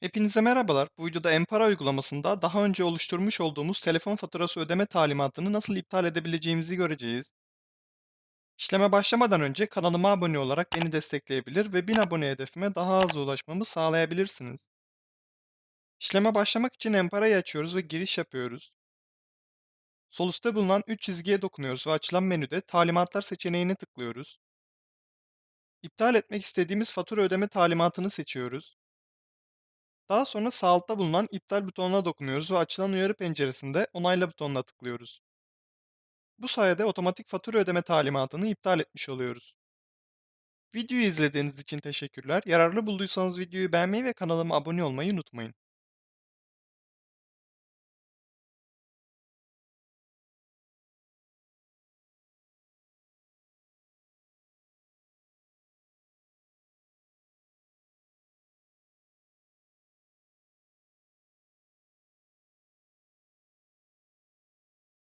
Hepinize merhabalar. Bu videoda Empara uygulamasında daha önce oluşturmuş olduğumuz telefon faturası ödeme talimatını nasıl iptal edebileceğimizi göreceğiz. İşleme başlamadan önce kanalıma abone olarak beni destekleyebilir ve 1000 abone hedefime daha hızlı ulaşmamı sağlayabilirsiniz. İşleme başlamak için Empara'yı açıyoruz ve giriş yapıyoruz. Sol üstte bulunan 3 çizgiye dokunuyoruz ve açılan menüde talimatlar seçeneğine tıklıyoruz. İptal etmek istediğimiz fatura ödeme talimatını seçiyoruz. Daha sonra sağ altta bulunan iptal butonuna dokunuyoruz ve açılan uyarı penceresinde onayla butonuna tıklıyoruz. Bu sayede otomatik fatura ödeme talimatını iptal etmiş oluyoruz. Videoyu izlediğiniz için teşekkürler. Yararlı bulduysanız videoyu beğenmeyi ve kanalıma abone olmayı unutmayın.